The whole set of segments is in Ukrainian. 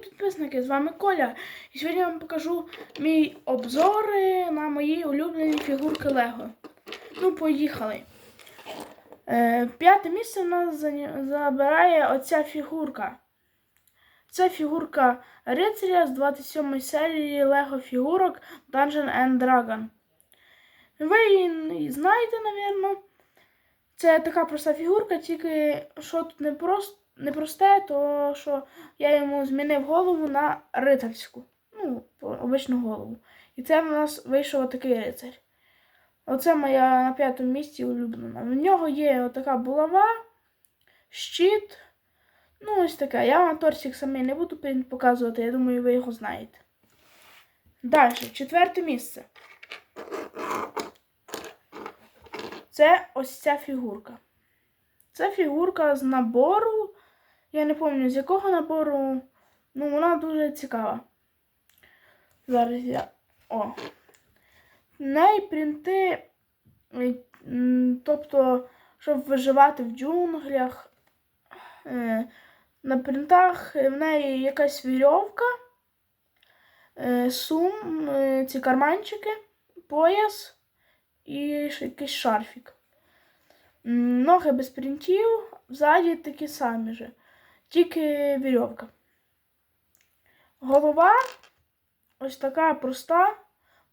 Підписники! З вами Коля. І сьогодні я вам покажу мій обзори на мої улюблені фігурки Лего. Ну, поїхали. Е, п'яте місце в нас забирає оця фігурка. Це фігурка рицаря з 27 серії Лего фігурок Dungeon and Dragon. Ви її знаєте, напевно. Це така проста фігурка, тільки що тут не, прос... не просте, то що я йому змінив голову на рицарську. Ну, обичну голову. І це в нас вийшов такий рицар. Оце моя на п'ятому місці улюблена. В нього є отака булава, щит. Ну, ось таке. Я вам торсик самий не буду показувати, я думаю, ви його знаєте. Далі, четверте місце. Це ось ця фігурка. Це фігурка з набору. Я не пам'ятаю з якого набору. Ну, вона дуже цікава. Зараз я. О. В неї принти. е, Тобто, щоб виживати в джунглях. Е, На принтах в неї якась вірьовка, е, сум, е, ці карманчики, пояс і якийсь шарфік. Ноги без принтів, ззаді такі самі же. Тільки вірьовка. Голова ось така проста.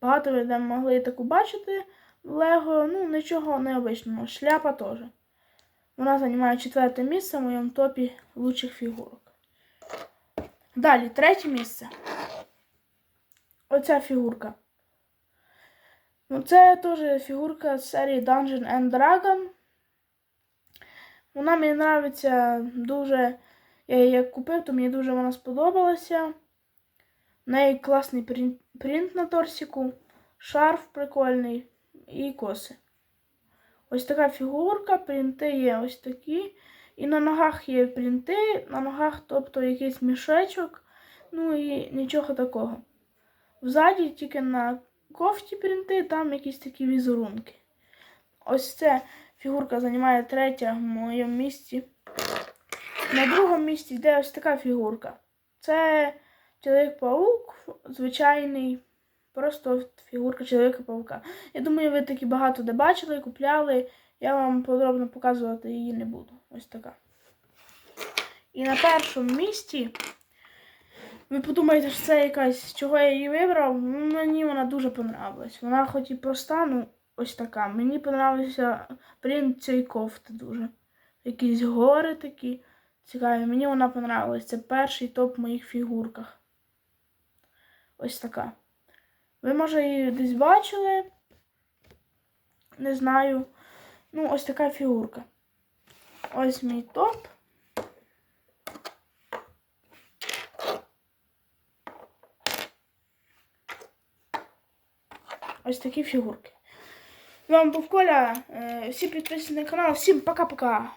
Багато людей могли таку бачити Лего. Ну, нічого необичного. Шляпа теж. Вона займає четверте місце в моєму топі лучших фігурок. Далі, третє місце. Оця фігурка. Ну, це теж фігурка з серії Dungeon and Dragon. Вона мені подобається дуже. Я її купив, то мені дуже вона сподобалася. В неї класний принт, на торсику, шарф прикольний і коси. Ось така фігурка, принти є ось такі. І на ногах є принти, на ногах, тобто якийсь мішечок, ну і нічого такого. Взаді тільки на кофті принти, там якісь такі візерунки. Ось ця фігурка займає третя в моєму місці. На другому місці йде ось така фігурка. Це чоловік-паук, звичайний, просто фігурка чоловіка-паука. Я думаю, ви такі багато де бачили, купляли. Я вам подробно показувати її не буду. Ось така. І на першому місці. Ви подумаєте, що це якась, чого я її вибрав? Мені вона дуже понравилась. Вона хоч і проста, ну ось така. Мені понравився принт цієї кофти дуже. Якісь гори такі цікаві. Мені вона понравилась. Це перший топ в моїх фігурках. Ось така. Ви, може, її десь бачили. Не знаю. Ну, ось така фігурка. Ось мій топ. Ось такі фігурки. З вами був Коля. Е, Всі підписані на канал. Всім пока-пока.